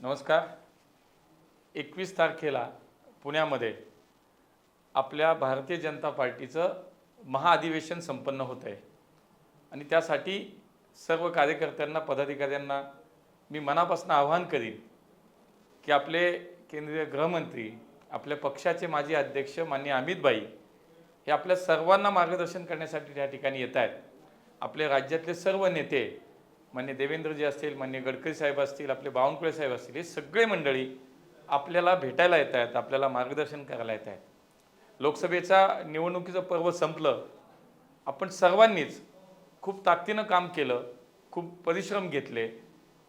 नमस्कार. एकवीस तारखेला पुण्यामध्ये आपल्या भारतीय जनता पार्टीचं महाअधिवेशन संपन्न होत आहे. आणि त्यासाठी सर्व कार्यकर्त्यांना पदाधिकाऱ्यांना मी मनापासून आवाहन करीन की आपले केंद्रीय गृहमंत्री आपल्या पक्षाचे माजी अध्यक्ष मान्य अमितभाई हे आपल्या सर्वांना मार्गदर्शन करण्यासाठी त्या ठिकाणी येत आहेत. आपले राज्यातले सर्व नेते मान्य देवेंद्रजी असतील मान्य गडकरी साहेब असतील आपले बावनकुळे साहेब असतील हे सगळे मंडळी आपल्याला भेटायला येत आहेत आपल्याला मार्गदर्शन करायला येत आहेत. लोकसभेचा निवडणुकीचं पर्व संपलं आपण सर्वांनीच खूप ताकदीनं काम केलं खूप परिश्रम घेतले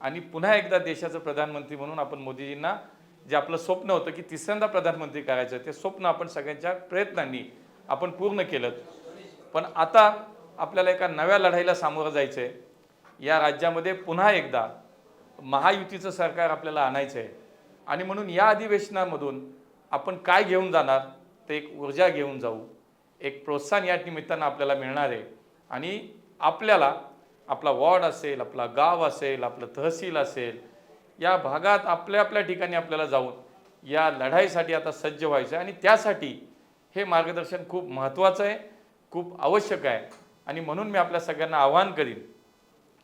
आणि पुन्हा एकदा देशाचं प्रधानमंत्री म्हणून आपण मोदीजींना जे आपलं स्वप्न होतं की तिसऱ्यांदा प्रधानमंत्री करायचं ते स्वप्न आपण सगळ्यांच्या प्रयत्नांनी आपण पूर्ण केलं. पण आता आपल्याला एका नव्या लढाईला सामोरं जायचं आहे या राज्यामध्ये पुन्हा एकदा महायुतीचं सरकार आपल्याला आणायचं आहे आणि म्हणून या अधिवेशनामधून आपण काय घेऊन जाणार तर एक ऊर्जा घेऊन जाऊ एक प्रोत्साहन या निमित्तानं आपल्याला मिळणार आहे. आणि आपल्याला आपला वॉर्ड असेल आपला गाव असेल आपलं तहसील असेल या भागात आपल्या आपल्या ठिकाणी आपल्याला जाऊन या लढाईसाठी आता सज्ज व्हायचं आहे आणि त्यासाठी हे मार्गदर्शन खूप महत्त्वाचं आहे खूप आवश्यक आहे. आणि म्हणून मी आपल्या सगळ्यांना आवाहन करीन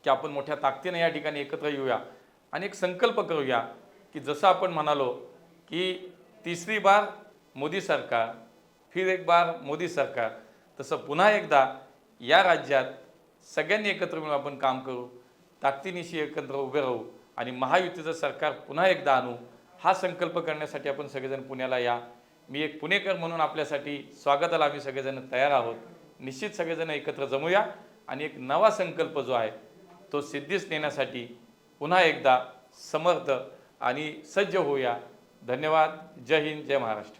की आपण मोठ्या ताकदीने या ठिकाणी एकत्र येऊया आणि एक संकल्प करूया की जसं आपण म्हणालो की तिसरी बार मोदी सरकार फिर एक बार मोदी सरकार. तसं पुन्हा एकदा या राज्यात सगळ्यांनी एकत्र मिळून आपण काम करू ताकदीनिशी एकत्र उभे राहू आणि महायुतीचं सरकार पुन्हा एकदा आणू हा संकल्प करण्यासाठी आपण सगळेजण पुण्याला या. मी एक पुणेकर म्हणून आपल्यासाठी स्वागताला आम्ही सगळेजण तयार आहोत. निश्चित सगळेजण एकत्र जमूया आणि एक नवा संकल्प जो आहे तो सिद्धीस नेण्यासाठी पुन्हा एकदा समर्थ आणि सज्ज होऊया. धन्यवाद. जय हिंद. जय महाराष्ट्र.